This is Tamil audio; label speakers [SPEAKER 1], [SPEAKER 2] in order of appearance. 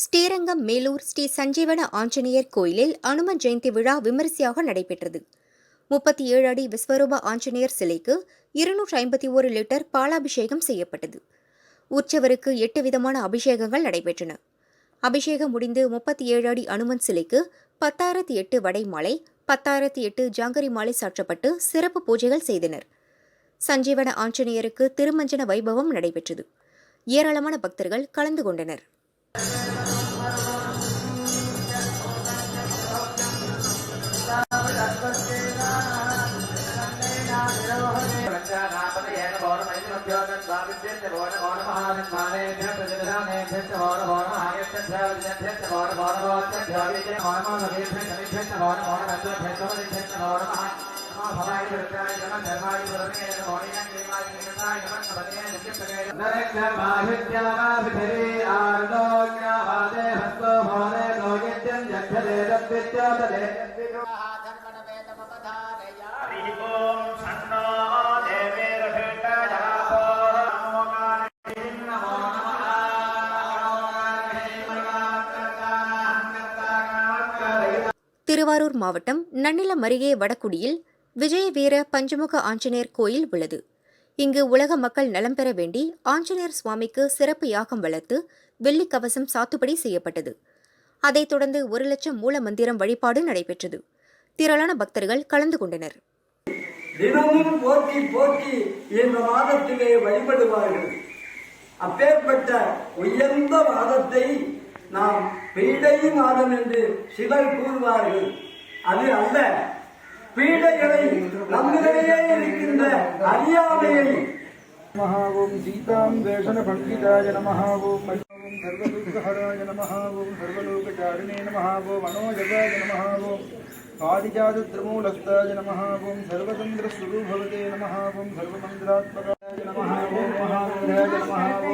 [SPEAKER 1] ஸ்ரீரங்கம் மேலூர் ஸ்ரீ சஞ்சீவன ஆஞ்சநேயர் கோயிலில் அனுமன் ஜெயந்தி விழா விமரிசையாக நடைபெற்றது. முப்பத்தி ஏழு அடி விஸ்வரூப ஆஞ்சநேயர் சிலைக்கு இருநூற்றி ஐம்பத்தி ஒரு லிட்டர் பாலாபிஷேகம் செய்யப்பட்டது. உற்சவருக்கு எட்டு விதமான அபிஷேகங்கள் நடைபெற்றன. அபிஷேகம் முடிந்து முப்பத்தி ஏழு அடி அனுமன் சிலைக்கு பத்தாயிரத்தி எட்டு வடை மாலை பத்தாயிரத்தி எட்டு ஜாங்கரி மாலை சாற்றப்பட்டு சிறப்பு பூஜைகள் செய்தனர். சஞ்சீவன ஆஞ்சநேயருக்கு திருமஞ்சன வைபவம் நடைபெற்றது. ஏராளமான பக்தர்கள் கலந்து கொண்டனர்.
[SPEAKER 2] गजानापतये नमो नमैतमभ्योगन्वाविद्यश्च भो नमो नमः विद्वानेभ्यः प्रतिदधानेभ्यश्च भो नमो नमः यच्छभ्यविद्यभ्यश्च भो नमो नमोच्चभ्यो विद्ये भो नमो नमेभ्यश्च निभ्यश्च भो नमो नमत्वभ्यश्च भो नमः भवाय वृत्ताय नमः धर्माय वरणे नमोणिनाय देवाय निगताय नमः भवते नित्यसगे नरक्षमाहित्यावाभिधरे आर्दोग्रावादे हस्तो भवने लोगित्यं जक्षदे तद्विद्योतदे धर्मणवेदमपधारया हरिः ओम्
[SPEAKER 1] திருவாரூர் மாவட்டம் நன்னிலம் அருகே வடக்குடியில் விஜய வீர பஞ்சமுக ஆஞ்சநேயர் கோயில் உள்ளது. இங்கு உலக மக்கள் நலம் பெற வேண்டி ஆஞ்சநேயர் சுவாமிக்கு சிறப்பு யாகம் வளர்த்து வெள்ளிக் கவசம் சாத்துப்படி செய்யப்பட்டது. அதைத் தொடர்ந்து ஒரு லட்சம் மூல மந்திரம் வழிபாடு நடைபெற்றது. திரளான பக்தர்கள் கலந்து கொண்டனர்.
[SPEAKER 3] தினமும் போற்றி போற்றி இந்த மாதத்திலே வழிபடுவார்கள். அப்பேற்பட்ட உயர்ந்த மாதத்தை நாம் பீடையும் ஆடும் என்று சிலர் கூறுவார்கள். அது அல்ல. பீடைகளை நம்மிடையே இருக்கின்ற அறியாமையை
[SPEAKER 4] நமஹா ஓம் சீதாம் தேசன பங்கிதாய நமஹா ஓம் சர்வதுக்கஹராய நமஹா ஓம் சர்வலோகச்சாரிணே நமஹா ஓம் மனோஜகாய நமஹா ஓம் ஆதிஜாதத்ரமூலஸ்தாய நமஹா ஓம் சர்வதந்திரஸ்வரூபவதே நமஹா ஓம் சர்வமந்திராத்மகாய நமஹா ஓம் மகாத்மகாய